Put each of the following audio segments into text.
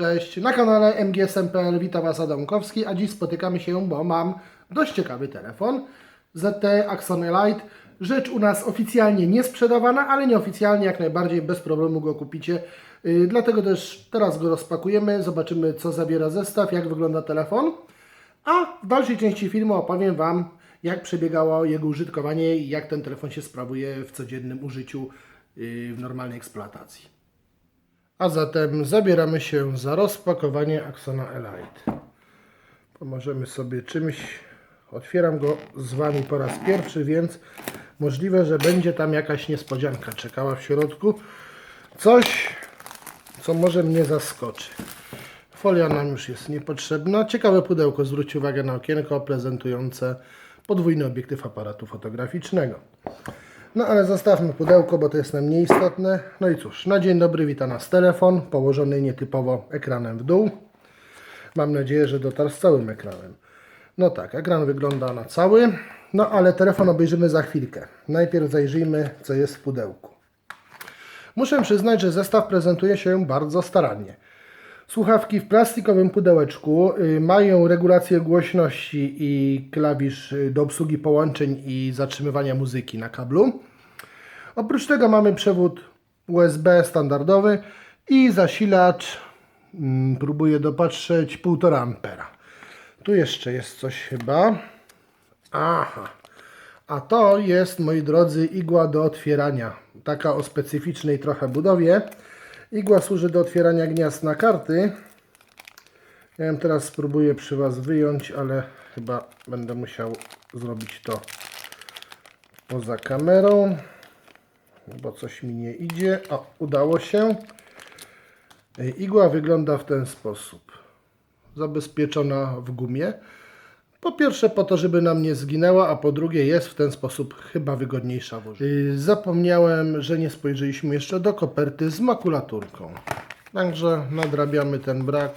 Cześć, na kanale MGSM.pl witam Was Adamkowski, a dziś spotykamy się, bo mam dość ciekawy telefon ZT Axon Elite. Rzecz u nas oficjalnie nie sprzedawana, ale nieoficjalnie jak najbardziej bez problemu go kupicie. Yy, dlatego też teraz go rozpakujemy, zobaczymy co zawiera zestaw, jak wygląda telefon. A w dalszej części filmu opowiem Wam, jak przebiegało jego użytkowanie i jak ten telefon się sprawuje w codziennym użyciu yy, w normalnej eksploatacji. A zatem zabieramy się za rozpakowanie Axona Elite. Pomożemy sobie czymś. Otwieram go z Wami po raz pierwszy, więc możliwe, że będzie tam jakaś niespodzianka czekała w środku. Coś, co może mnie zaskoczy. Folia nam już jest niepotrzebna. Ciekawe pudełko, zwróć uwagę na okienko prezentujące podwójny obiektyw aparatu fotograficznego. No ale zostawmy pudełko, bo to jest nam nieistotne. No i cóż, na dzień dobry wita nas telefon, położony nietypowo ekranem w dół. Mam nadzieję, że dotarł z całym ekranem. No tak, ekran wygląda na cały, no ale telefon obejrzymy za chwilkę. Najpierw zajrzyjmy, co jest w pudełku. Muszę przyznać, że zestaw prezentuje się bardzo starannie. Słuchawki w plastikowym pudełeczku y, mają regulację głośności i klawisz y, do obsługi połączeń i zatrzymywania muzyki na kablu. Oprócz tego mamy przewód USB standardowy i zasilacz, mm, próbuję dopatrzeć, 1,5 ampera. Tu jeszcze jest coś chyba. Aha. A to jest, moi drodzy, igła do otwierania. Taka o specyficznej trochę budowie. Igła służy do otwierania gniazd na karty. Ja ją teraz spróbuję przy Was wyjąć, ale chyba będę musiał zrobić to poza kamerą, bo coś mi nie idzie. O, udało się. Igła wygląda w ten sposób. Zabezpieczona w gumie. Po pierwsze po to, żeby nam nie zginęła, a po drugie jest w ten sposób chyba wygodniejsza w użyciu. Yy, Zapomniałem, że nie spojrzeliśmy jeszcze do koperty z makulaturką. Także nadrabiamy ten brak,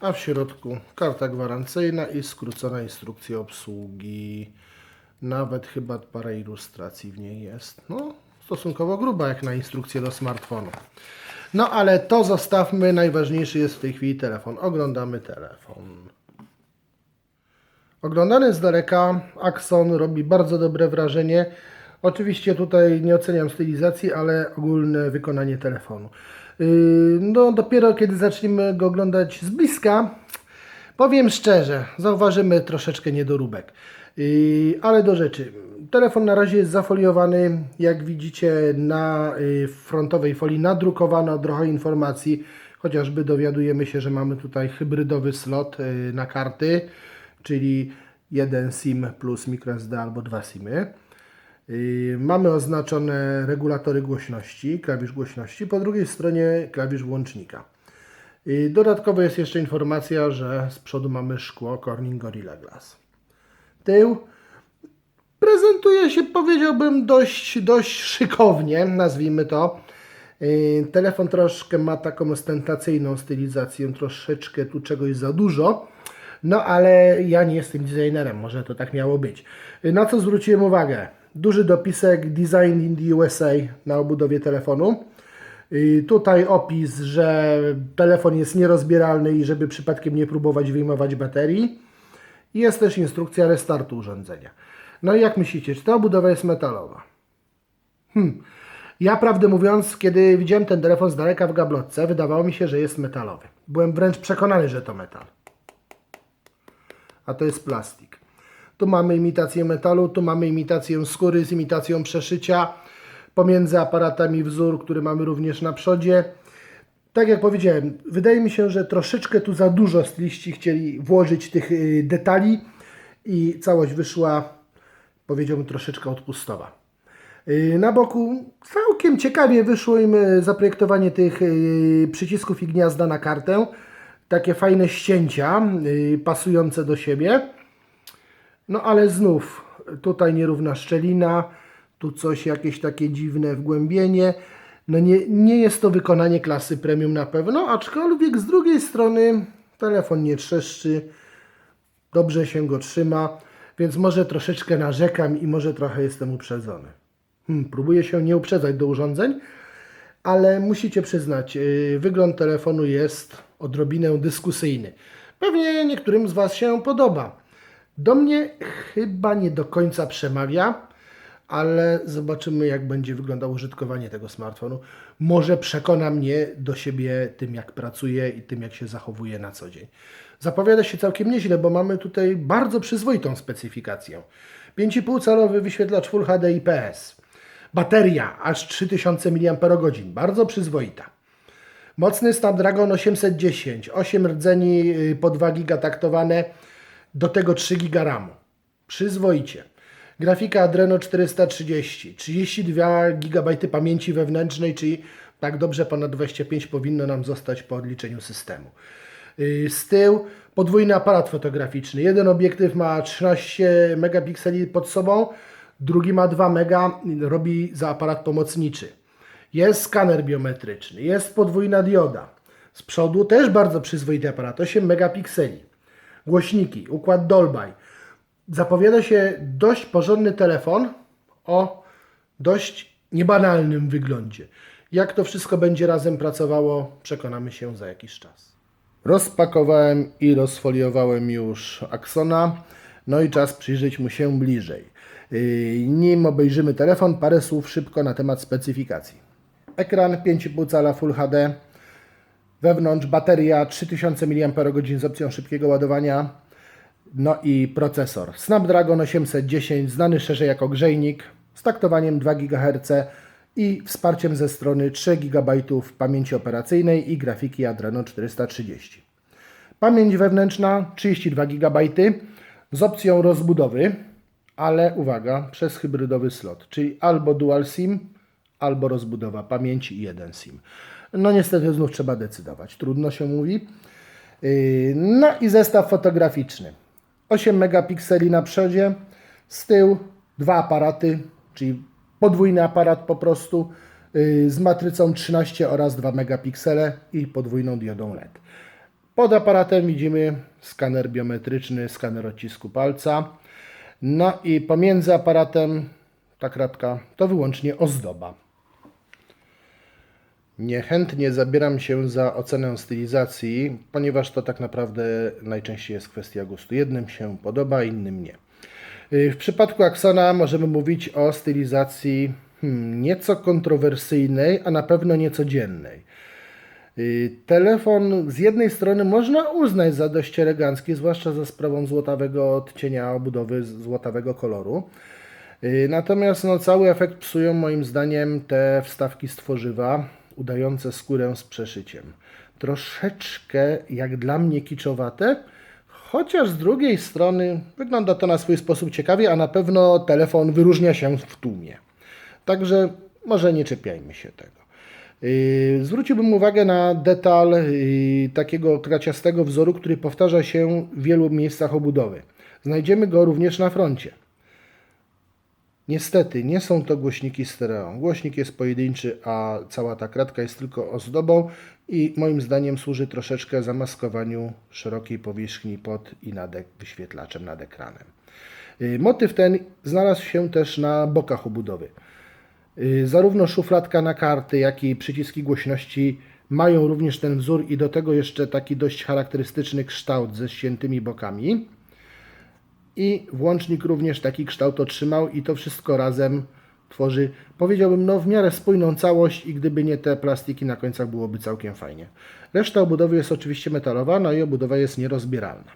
a w środku karta gwarancyjna i skrócona instrukcja obsługi. Nawet chyba parę ilustracji w niej jest. No, stosunkowo gruba jak na instrukcję do smartfonu. No ale to zostawmy, najważniejszy jest w tej chwili telefon. Oglądamy telefon. Oglądany z daleka Axon robi bardzo dobre wrażenie. Oczywiście tutaj nie oceniam stylizacji, ale ogólne wykonanie telefonu. Yy, No dopiero kiedy zaczniemy go oglądać z bliska, powiem szczerze, zauważymy troszeczkę niedoróbek. Yy, Ale do rzeczy. Telefon na razie jest zafoliowany. Jak widzicie na yy, frontowej folii nadrukowano trochę informacji. Chociażby dowiadujemy się, że mamy tutaj hybrydowy slot na karty czyli jeden SIM plus microSD albo dwa SIMy. Mamy oznaczone regulatory głośności, klawisz głośności, po drugiej stronie klawisz włącznika. Dodatkowo jest jeszcze informacja, że z przodu mamy szkło Corning Gorilla Glass. Tył prezentuje się, powiedziałbym, dość, dość szykownie, nazwijmy to. Telefon troszkę ma taką ostentacyjną stylizację, troszeczkę tu czegoś za dużo. No ale ja nie jestem designerem, może to tak miało być. Na co zwróciłem uwagę? Duży dopisek Design in the USA na obudowie telefonu. Tutaj opis, że telefon jest nierozbieralny i żeby przypadkiem nie próbować wyjmować baterii. Jest też instrukcja restartu urządzenia. No i jak myślicie, czy ta obudowa jest metalowa? Hmm. Ja prawdę mówiąc, kiedy widziałem ten telefon z daleka w gablotce, wydawało mi się, że jest metalowy. Byłem wręcz przekonany, że to metal. A to jest plastik. Tu mamy imitację metalu, tu mamy imitację skóry z imitacją przeszycia. Pomiędzy aparatami wzór, który mamy również na przodzie. Tak jak powiedziałem, wydaje mi się, że troszeczkę tu za dużo styliści chcieli włożyć tych y, detali i całość wyszła, powiedziałbym, troszeczkę odpustowa. Y, Na boku całkiem ciekawie wyszło im y, zaprojektowanie tych przycisków i gniazda na kartę. Takie fajne ścięcia y, pasujące do siebie. No ale znów tutaj nierówna szczelina, tu coś jakieś takie dziwne wgłębienie. No nie, nie jest to wykonanie klasy premium na pewno, aczkolwiek z drugiej strony telefon nie trzeszczy, dobrze się go trzyma, więc może troszeczkę narzekam i może trochę jestem uprzedzony. Hmm, próbuję się nie uprzedzać do urządzeń, ale musicie przyznać, yy, wygląd telefonu jest odrobinę dyskusyjny. Pewnie niektórym z Was się podoba. Do mnie chyba nie do końca przemawia, ale zobaczymy, jak będzie wyglądało użytkowanie tego smartfonu. Może przekona mnie do siebie tym, jak pracuję i tym, jak się zachowuje na co dzień. Zapowiada się całkiem nieźle, bo mamy tutaj bardzo przyzwoitą specyfikację. 5,5 calowy wyświetlacz Full HD IPS. Bateria aż 3000 mAh, bardzo przyzwoita. Mocny Snapdragon 810, 8 rdzeni y, po 2 GB taktowane, do tego 3 GB RAMu. Przyzwoicie. Grafika Adreno 430, 32 GB pamięci wewnętrznej, czyli tak dobrze ponad 25 powinno nam zostać po odliczeniu systemu. Yy, Z tyłu podwójny aparat fotograficzny. Jeden obiektyw ma 13 megapikseli pod sobą, drugi ma 2 mega, robi za aparat pomocniczy. Jest skaner biometryczny, jest podwójna dioda. Z przodu też bardzo przyzwoity aparat, 8 megapikseli. Głośniki, układ Dolby. Zapowiada się dość porządny telefon o dość niebanalnym wyglądzie. Jak to wszystko będzie razem pracowało, przekonamy się za jakiś czas. Rozpakowałem i rozfoliowałem już Axona, no i czas przyjrzeć mu się bliżej. Yy, Nim obejrzymy telefon, parę słów szybko na temat specyfikacji. Ekran 5,5 cala Full HD, wewnątrz bateria 3000 mAh z opcją szybkiego ładowania, no i procesor. Snapdragon 810, znany szerzej jako grzejnik, z taktowaniem 2 GHz i wsparciem ze strony 3 GB pamięci operacyjnej i grafiki Adreno 430. Pamięć wewnętrzna 32 GB z opcją rozbudowy, ale uwaga, przez hybrydowy slot, czyli albo dual SIM, albo rozbudowa pamięci i jeden SIM. No niestety znów trzeba decydować, trudno się mówi. Yy, No i zestaw fotograficzny. 8 megapikseli na przodzie, z tyłu dwa aparaty, czyli podwójny aparat po prostu yy, z matrycą 13 oraz 2 megapiksele i podwójną diodą LED. Pod aparatem widzimy skaner biometryczny, skaner odcisku palca. No i pomiędzy aparatem ta kratka to wyłącznie ozdoba. Niechętnie zabieram się za ocenę stylizacji, ponieważ to tak naprawdę najczęściej jest kwestia gustu. Jednym się podoba, innym nie. Yy, W przypadku Axona możemy mówić o stylizacji hmm, nieco kontrowersyjnej, a na pewno niecodziennej. Yy, Telefon z jednej strony można uznać za dość elegancki, zwłaszcza za sprawą złotawego odcienia obudowy, złotawego koloru. Yy, Natomiast no, cały efekt psują moim zdaniem te wstawki z tworzywa, udające skórę z przeszyciem. Troszeczkę jak dla mnie kiczowate, chociaż z drugiej strony wygląda to na swój sposób ciekawie, a na pewno telefon wyróżnia się w tłumie. Także może nie czepiajmy się tego. Yy, Zwróciłbym uwagę na detal yy, takiego kraciastego wzoru, który powtarza się w wielu miejscach obudowy. Znajdziemy go również na froncie. Niestety nie są to głośniki stereo. Głośnik jest pojedynczy, a cała ta kratka jest tylko ozdobą i moim zdaniem służy troszeczkę zamaskowaniu szerokiej powierzchni pod i nad wyświetlaczem, nad ekranem. Yy, Motyw ten znalazł się też na bokach obudowy. Y, Zarówno szufladka na karty, jak i przyciski głośności mają również ten wzór i do tego jeszcze taki dość charakterystyczny kształt ze ściętymi bokami. I włącznik również taki kształt otrzymał i to wszystko razem tworzy, powiedziałbym, no w miarę spójną całość i gdyby nie te plastiki na końcach byłoby całkiem fajnie. Reszta obudowy jest oczywiście metalowa, no i obudowa jest nierozbieralna.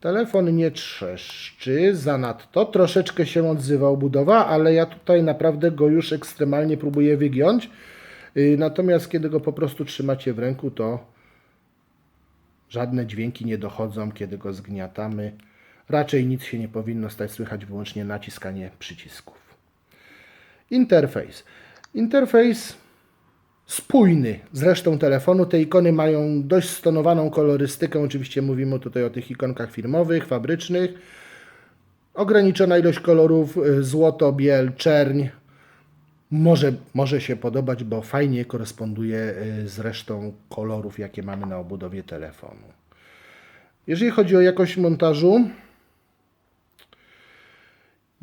Telefon nie trzeszczy zanadto, troszeczkę się odzywa obudowa, ale ja tutaj naprawdę go już ekstremalnie próbuję wygiąć. Yy, Natomiast kiedy go po prostu trzymacie w ręku, to żadne dźwięki nie dochodzą, kiedy go zgniatamy. Raczej nic się nie powinno stać, słychać wyłącznie naciskanie przycisków. Interfejs. Interfejs spójny z resztą telefonu. Te ikony mają dość stonowaną kolorystykę. Oczywiście mówimy tutaj o tych ikonkach firmowych, fabrycznych. Ograniczona ilość kolorów, y, złoto, biel, czerń. Może, może się podobać, bo fajnie koresponduje y, z resztą kolorów, jakie mamy na obudowie telefonu. Jeżeli chodzi o jakość montażu,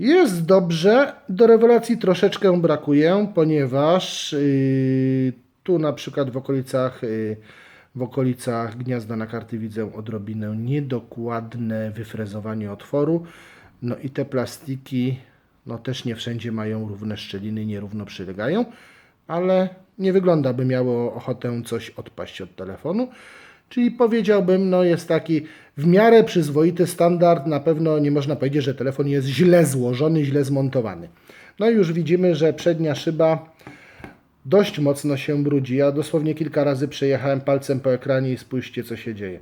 jest dobrze. Do rewelacji troszeczkę brakuje, ponieważ yy, tu na przykład w okolicach yy, W okolicach gniazda na karty widzę odrobinę niedokładne wyfrezowanie otworu. No i te plastiki no też nie wszędzie mają równe szczeliny, nierówno przylegają, ale nie wygląda, by miało ochotę coś odpaść od telefonu. Czyli powiedziałbym, no jest taki w miarę przyzwoity standard. Na pewno nie można powiedzieć, że telefon jest źle złożony, źle zmontowany. No i już widzimy, że przednia szyba dość mocno się brudzi. Ja dosłownie kilka razy przejechałem palcem po ekranie i spójrzcie, co się dzieje.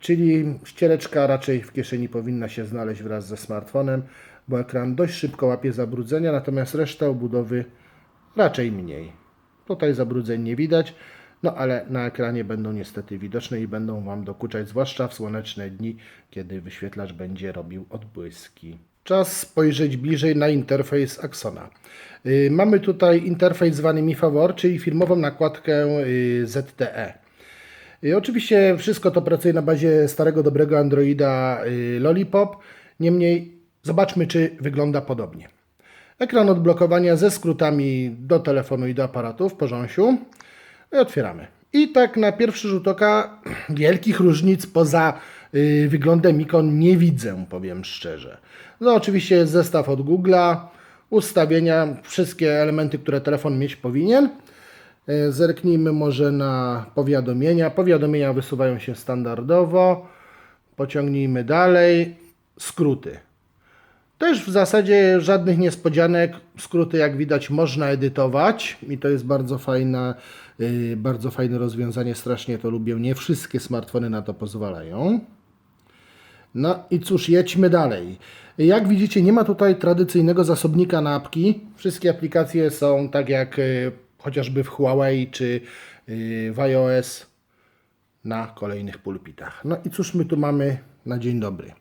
Czyli ściereczka raczej w kieszeni powinna się znaleźć wraz ze smartfonem, bo ekran dość szybko łapie zabrudzenia, natomiast reszta obudowy raczej mniej. Tutaj zabrudzeń nie widać, no ale na ekranie będą niestety widoczne i będą Wam dokuczać, zwłaszcza w słoneczne dni, kiedy wyświetlacz będzie robił odbłyski. Czas spojrzeć bliżej na interfejs Axona. Yy, mamy tutaj interfejs zwany Mi Favor, czyli firmową nakładkę yy, ZTE. I oczywiście wszystko to pracuje na bazie starego, dobrego Androida y, Lollipop. Niemniej zobaczmy, czy wygląda podobnie. Ekran odblokowania ze skrótami do telefonu i do aparatu w porządku. I otwieramy. I tak na pierwszy rzut oka wielkich różnic poza y, wyglądem ikon nie widzę, powiem szczerze. No oczywiście jest zestaw od Google'a, ustawienia, wszystkie elementy, które telefon mieć powinien. E, Zerknijmy może na powiadomienia. Powiadomienia wysuwają się standardowo. Pociągnijmy dalej. Skróty. Też w zasadzie żadnych niespodzianek. Skróty, jak widać, można edytować i to jest bardzo fajne, yy, bardzo fajne rozwiązanie. Strasznie to lubię. Nie wszystkie smartfony na to pozwalają. No i cóż, jedźmy dalej. Jak widzicie, nie ma tutaj tradycyjnego zasobnika na apki. Wszystkie aplikacje są tak jak y, chociażby w Huawei czy y, w iOS na kolejnych pulpitach. No i cóż my tu mamy na dzień dobry.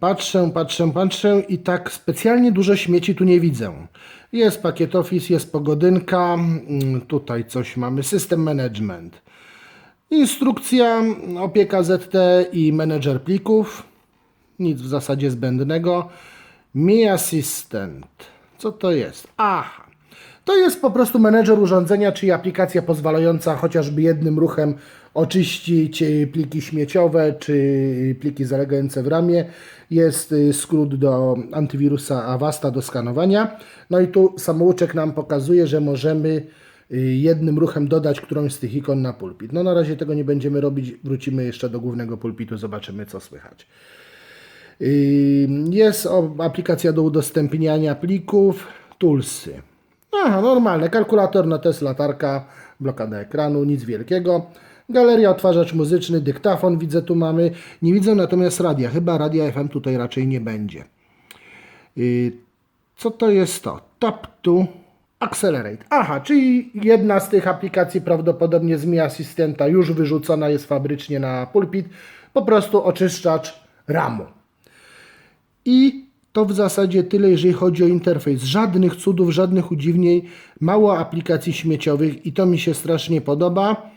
Patrzę, patrzę, patrzę i tak specjalnie dużo śmieci tu nie widzę. Jest pakiet Office, jest pogodynka, tutaj coś mamy, system management. Instrukcja, opieka ZT i menedżer plików. Nic w zasadzie zbędnego. Mi Assistant. Co to jest? Aha. To jest po prostu menedżer urządzenia, czyli aplikacja pozwalająca chociażby jednym ruchem oczyścić y, pliki śmieciowe czy pliki zalegające w ramie. Jest y, skrót do antywirusa Avasta do skanowania. No i tu samouczek nam pokazuje, że możemy y, jednym ruchem dodać którąś z tych ikon na pulpit. No na razie tego nie będziemy robić, wrócimy jeszcze do głównego pulpitu, zobaczymy co słychać. Jest aplikacja do udostępniania plików, toolsy. Aha, normalne, kalkulator na test, latarka, blokada ekranu, nic wielkiego. Galeria, odtwarzacz muzyczny, dyktafon widzę tu mamy. Nie widzę natomiast radia, chyba radia FM tutaj raczej nie będzie. Yy, Co to jest to? Tap to Accelerate. Aha, czyli jedna z tych aplikacji prawdopodobnie z Mi Asystenta już wyrzucona jest fabrycznie na pulpit. Po prostu oczyszczacz ramu. I to w zasadzie tyle, jeżeli chodzi o interfejs. Żadnych cudów, żadnych udziwnień, mało aplikacji śmieciowych i to mi się strasznie podoba.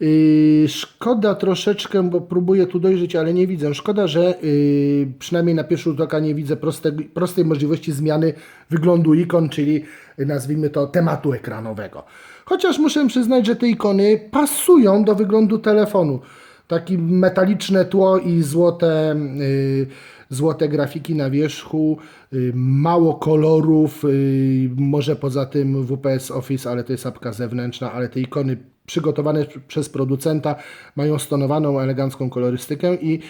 Yy, szkoda troszeczkę, bo próbuję tu dojrzeć, ale nie widzę. Szkoda, że yy, przynajmniej na pierwszy rzut oka nie widzę proste, prostej możliwości zmiany wyglądu ikon, czyli yy, nazwijmy to tematu ekranowego. Chociaż muszę przyznać, że te ikony pasują do wyglądu telefonu. Takie metaliczne tło i złote, yy, złote grafiki na wierzchu, yy, mało kolorów, yy, może poza tym WPS Office, ale to jest apka zewnętrzna, ale te ikony przygotowane przez producenta mają stonowaną, elegancką kolorystykę i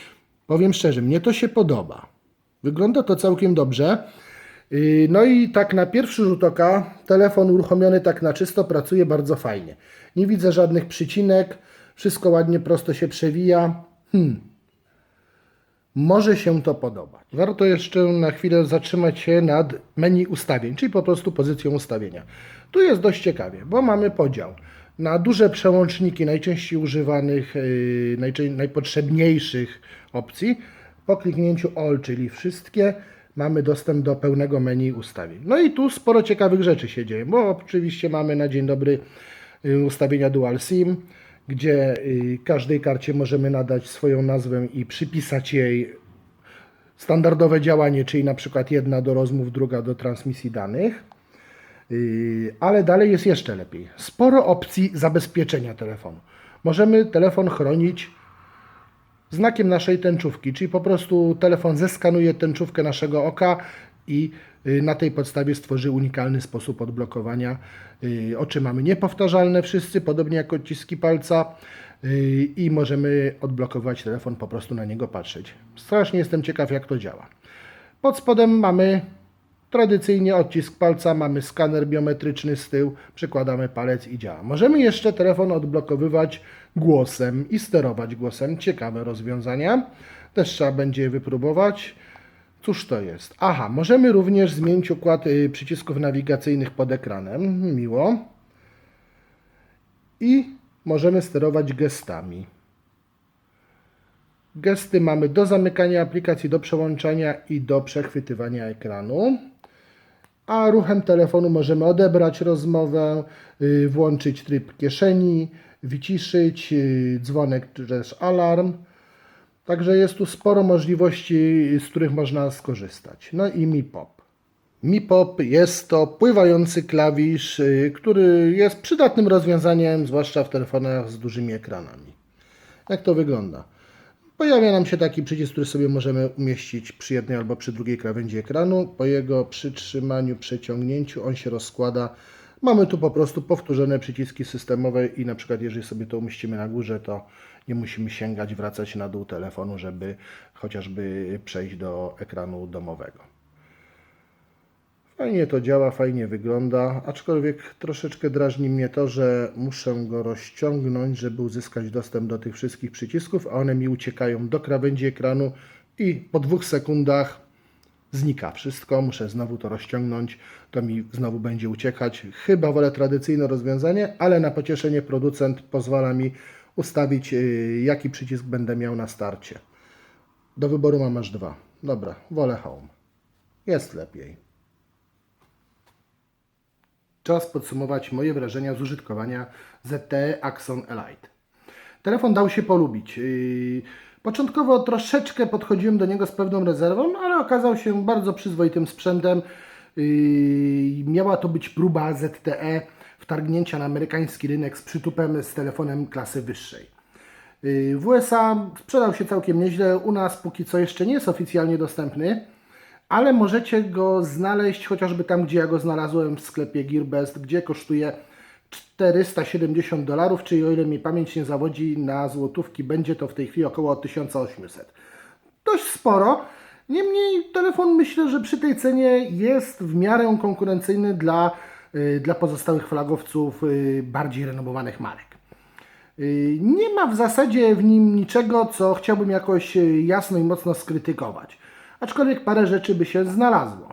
powiem szczerze, mnie to się podoba. Wygląda to całkiem dobrze. Yy, No i tak na pierwszy rzut oka telefon uruchomiony tak na czysto pracuje bardzo fajnie. Nie widzę żadnych przycinek, wszystko ładnie prosto się przewija. Hmm. Może się to podobać. Warto jeszcze na chwilę zatrzymać się nad menu ustawień, czyli po prostu pozycją ustawienia. Tu jest dość ciekawie, bo mamy podział na duże przełączniki najczęściej używanych, najczę- najpotrzebniejszych opcji. Po kliknięciu All, czyli wszystkie, mamy dostęp do pełnego menu ustawień. No i tu sporo ciekawych rzeczy się dzieje, bo oczywiście mamy na dzień dobry y, ustawienia Dual SIM, gdzie y, każdej karcie możemy nadać swoją nazwę i przypisać jej standardowe działanie, czyli na przykład jedna do rozmów, druga do transmisji danych. Yy, Ale dalej jest jeszcze lepiej. Sporo opcji zabezpieczenia telefonu. Możemy telefon chronić znakiem naszej tęczówki, czyli po prostu telefon zeskanuje tęczówkę naszego oka i y, na tej podstawie stworzy unikalny sposób odblokowania. Y, Oczy mamy niepowtarzalne wszyscy, podobnie jak odciski palca y, i możemy odblokować telefon, po prostu na niego patrzeć. Strasznie jestem ciekaw, jak to działa. Pod spodem mamy tradycyjnie odcisk palca, mamy skaner biometryczny z tyłu, przykładamy palec i działa. Możemy jeszcze telefon odblokowywać głosem i sterować głosem. Ciekawe rozwiązania. Też trzeba będzie je wypróbować. Cóż to jest? Aha, możemy również zmienić układ y, przycisków nawigacyjnych pod ekranem. Miło. I możemy sterować gestami. Gesty mamy do zamykania aplikacji, do przełączania i do przechwytywania ekranu. A ruchem telefonu możemy odebrać rozmowę, y, włączyć tryb kieszeni, wyciszyć, y, dzwonek czy też alarm. Także jest tu sporo możliwości, z których można skorzystać. No i Mi Pop. Mi Pop jest to pływający klawisz, y, który jest przydatnym rozwiązaniem, zwłaszcza w telefonach z dużymi ekranami. Jak to wygląda? Pojawia nam się taki przycisk, który sobie możemy umieścić przy jednej albo przy drugiej krawędzi ekranu. Po jego przytrzymaniu, przeciągnięciu on się rozkłada. Mamy tu po prostu powtórzone przyciski systemowe i na przykład jeżeli sobie to umieścimy na górze, to nie musimy sięgać, wracać na dół telefonu, żeby chociażby przejść do ekranu domowego. Fajnie to działa, fajnie wygląda, aczkolwiek troszeczkę drażni mnie to, że muszę go rozciągnąć, żeby uzyskać dostęp do tych wszystkich przycisków, a one mi uciekają do krawędzi ekranu i po dwóch sekundach znika wszystko. Muszę znowu to rozciągnąć, to mi znowu będzie uciekać. Chyba wolę tradycyjne rozwiązanie, ale na pocieszenie producent pozwala mi ustawić, yy, jaki przycisk będę miał na starcie. Do wyboru mam aż dwa. Dobra, wolę Home. Jest lepiej. Czas podsumować moje wrażenia z użytkowania ZTE Axon Elite. Telefon dał się polubić. Yy, Początkowo troszeczkę podchodziłem do niego z pewną rezerwą, ale okazał się bardzo przyzwoitym sprzętem. Yy, Miała to być próba ZTE wtargnięcia na amerykański rynek z przytupem z telefonem klasy wyższej. Yy, W USA sprzedał się całkiem nieźle, u nas póki co jeszcze nie jest oficjalnie dostępny, ale możecie go znaleźć chociażby tam, gdzie ja go znalazłem w sklepie Gearbest, gdzie kosztuje 470 dolarów, czyli o ile mi pamięć nie zawodzi, na złotówki będzie to w tej chwili około 1800. Dość sporo. Niemniej telefon myślę, że przy tej cenie jest w miarę konkurencyjny dla, y, dla pozostałych flagowców y, bardziej renomowanych marek. Y, Nie ma w zasadzie w nim niczego, co chciałbym jakoś y, jasno i mocno skrytykować. Aczkolwiek parę rzeczy by się znalazło.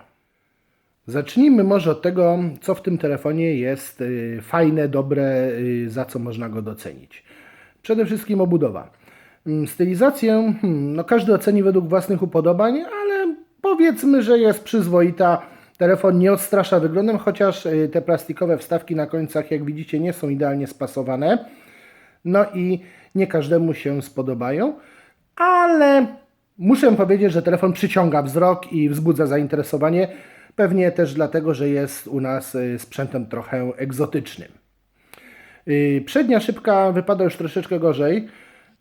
Zacznijmy może od tego, co w tym telefonie jest y, fajne, dobre, y, za co można go docenić. Przede wszystkim obudowa. Mm, Stylizację, hmm, no każdy oceni według własnych upodobań, ale powiedzmy, że jest przyzwoita. Telefon nie odstrasza wyglądem, chociaż y, te plastikowe wstawki na końcach, jak widzicie, nie są idealnie spasowane. No i nie każdemu się spodobają, ale muszę powiedzieć, że telefon przyciąga wzrok i wzbudza zainteresowanie. Pewnie też dlatego, że jest u nas y, sprzętem trochę egzotycznym. Y, Przednia szybka wypada już troszeczkę gorzej.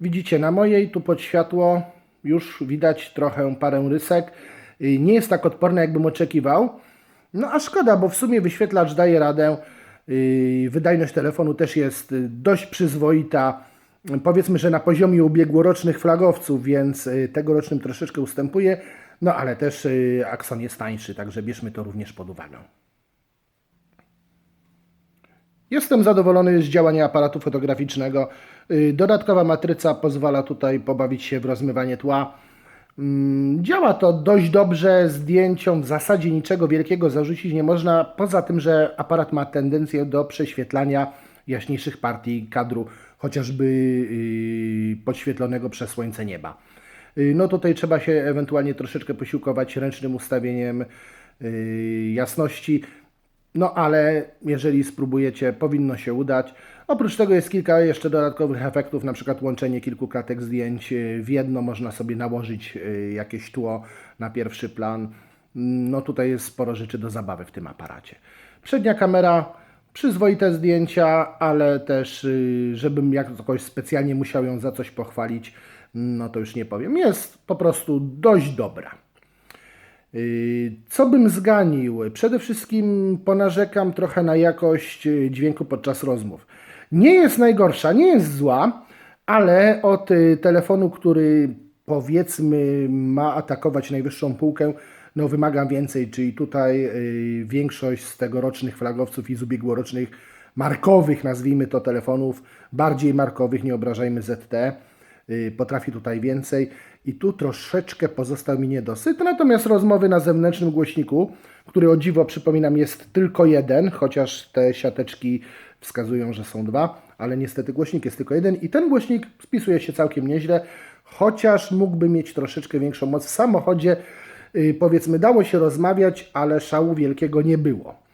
Widzicie na mojej, tu pod światło już widać trochę parę rysek. Y, Nie jest tak odporna, jakbym oczekiwał. No a szkoda, bo w sumie wyświetlacz daje radę. Yy, Wydajność telefonu też jest y, dość przyzwoita. Powiedzmy, że na poziomie ubiegłorocznych flagowców, więc y, tegorocznym troszeczkę ustępuje. No ale też y, Axon jest tańszy, także bierzmy to również pod uwagę. Jestem zadowolony z działania aparatu fotograficznego. Y, Dodatkowa matryca pozwala tutaj pobawić się w rozmywanie tła. Mm, Działa to dość dobrze, zdjęciom w zasadzie niczego wielkiego zarzucić nie można, poza tym, że aparat ma tendencję do prześwietlania jaśniejszych partii kadru, chociażby yy, podświetlonego przez słońce nieba. Yy, No tutaj trzeba się ewentualnie troszeczkę posiłkować ręcznym ustawieniem yy, jasności, no ale jeżeli spróbujecie, powinno się udać. Oprócz tego jest kilka jeszcze dodatkowych efektów, na przykład łączenie kilku klatek zdjęć y, w jedno, można sobie nałożyć y, jakieś tło na pierwszy plan. No tutaj jest sporo rzeczy do zabawy w tym aparacie. Przednia kamera, przyzwoite zdjęcia, ale też, y, żebym jakoś specjalnie musiał ją za coś pochwalić, no to już nie powiem. Jest po prostu dość dobra. Co bym zganił? Przede wszystkim ponarzekam trochę na jakość dźwięku podczas rozmów. Nie jest najgorsza, nie jest zła, ale od y, telefonu, który powiedzmy ma atakować najwyższą półkę, no wymaga więcej, czyli tutaj y, większość z tegorocznych flagowców i z ubiegłorocznych markowych, nazwijmy to telefonów, bardziej markowych, nie obrażajmy ZT, y, potrafi tutaj więcej. I tu troszeczkę pozostał mi niedosyt, natomiast rozmowy na zewnętrznym głośniku, który o dziwo przypominam jest tylko jeden, chociaż te siateczki wskazują, że są dwa, ale niestety głośnik jest tylko jeden i ten głośnik spisuje się całkiem nieźle, chociaż mógłby mieć troszeczkę większą moc w samochodzie, y, powiedzmy dało się rozmawiać, ale szału wielkiego nie było.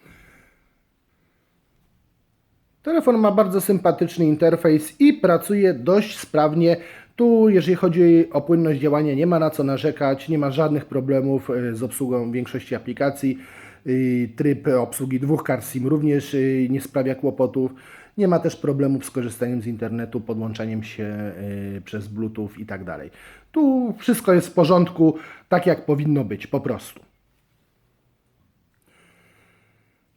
Telefon ma bardzo sympatyczny interfejs i pracuje dość sprawnie. Tu, jeżeli chodzi o płynność działania, nie ma na co narzekać, nie ma żadnych problemów e, z obsługą większości aplikacji. Tryb obsługi dwóch kart SIM również y, nie sprawia kłopotów. Nie ma też problemów z korzystaniem z internetu, podłączaniem się y, przez Bluetooth i tak dalej. Tu wszystko jest w porządku, tak jak powinno być, po prostu.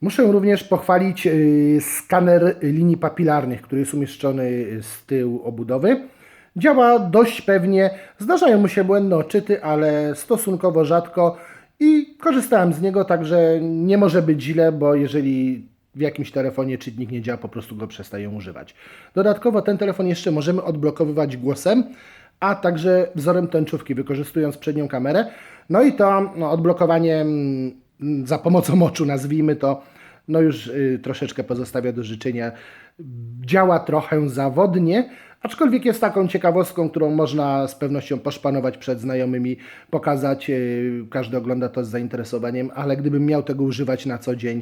Muszę również pochwalić y, skaner linii papilarnych, który jest umieszczony z tyłu obudowy. Działa dość pewnie, zdarzają mu się błędne odczyty, ale stosunkowo rzadko i korzystałem z niego, także nie może być źle, bo jeżeli w jakimś telefonie czytnik nie działa, po prostu go przestaję używać. Dodatkowo ten telefon jeszcze możemy odblokowywać głosem, a także wzorem tęczówki, wykorzystując przednią kamerę. No i to no, odblokowanie mm, za pomocą oczu, nazwijmy to, no już y, troszeczkę pozostawia do życzenia. Działa trochę zawodnie, aczkolwiek jest taką ciekawostką, którą można z pewnością poszpanować przed znajomymi, pokazać. y, Każdy ogląda to z zainteresowaniem, ale gdybym miał tego używać na co dzień,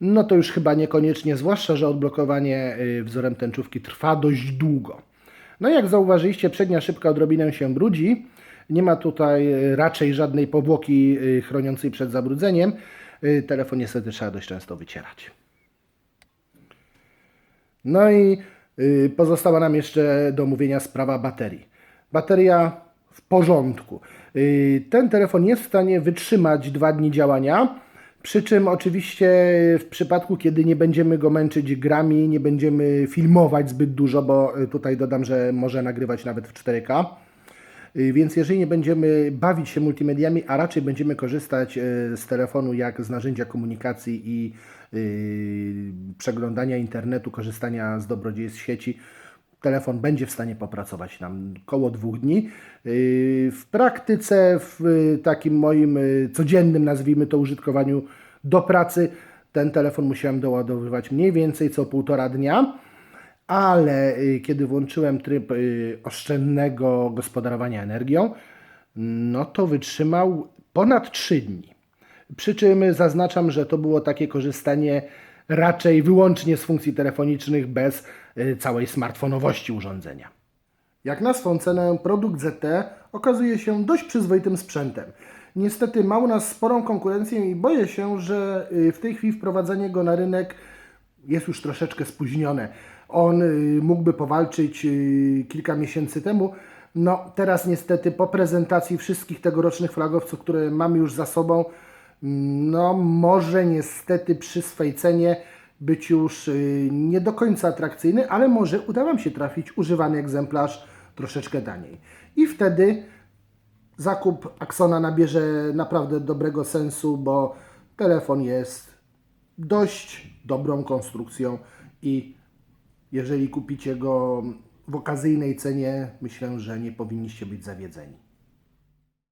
no to już chyba niekoniecznie, zwłaszcza, że odblokowanie y, wzorem tęczówki trwa dość długo. No jak zauważyliście, przednia szybka odrobinę się brudzi. Nie ma tutaj y, raczej żadnej powłoki chroniącej przed zabrudzeniem. Telefon niestety trzeba dość często wycierać. No i pozostała nam jeszcze do omówienia sprawa baterii. Bateria w porządku. Y, Ten telefon jest w stanie wytrzymać dwa dni działania. Przy czym oczywiście w przypadku, kiedy nie będziemy go męczyć grami, nie będziemy filmować zbyt dużo, bo y, tutaj dodam, że może nagrywać nawet w 4K. Y, Więc jeżeli nie będziemy bawić się multimediami, a raczej będziemy korzystać y, z telefonu jak z narzędzia komunikacji i y, przeglądania internetu, korzystania z dobrodziejstw sieci, telefon będzie w stanie popracować nam koło dwóch dni. Y, W praktyce, w y, takim moim codziennym, nazwijmy to, użytkowaniu do pracy, ten telefon musiałem doładowywać mniej więcej co półtora dnia ale kiedy włączyłem tryb oszczędnego gospodarowania energią, no to wytrzymał ponad 3 dni. Przy czym zaznaczam, że to było takie korzystanie raczej wyłącznie z funkcji telefonicznych, bez y, całej smartfonowości urządzenia. Jak na swą cenę produkt ZT okazuje się dość przyzwoitym sprzętem. Niestety ma u nas sporą konkurencję i boję się, że y, w tej chwili wprowadzenie go na rynek jest już troszeczkę spóźnione. On y, mógłby powalczyć kilka miesięcy temu. No, teraz niestety po prezentacji wszystkich tegorocznych flagowców, które mamy już za sobą, no może niestety przy swej cenie być już y, nie do końca atrakcyjny, ale może uda Wam się trafić używany egzemplarz troszeczkę taniej. I wtedy zakup Axona nabierze naprawdę dobrego sensu, bo telefon jest dość dobrą konstrukcją i jeżeli kupicie go w okazyjnej cenie, myślę, że nie powinniście być zawiedzeni.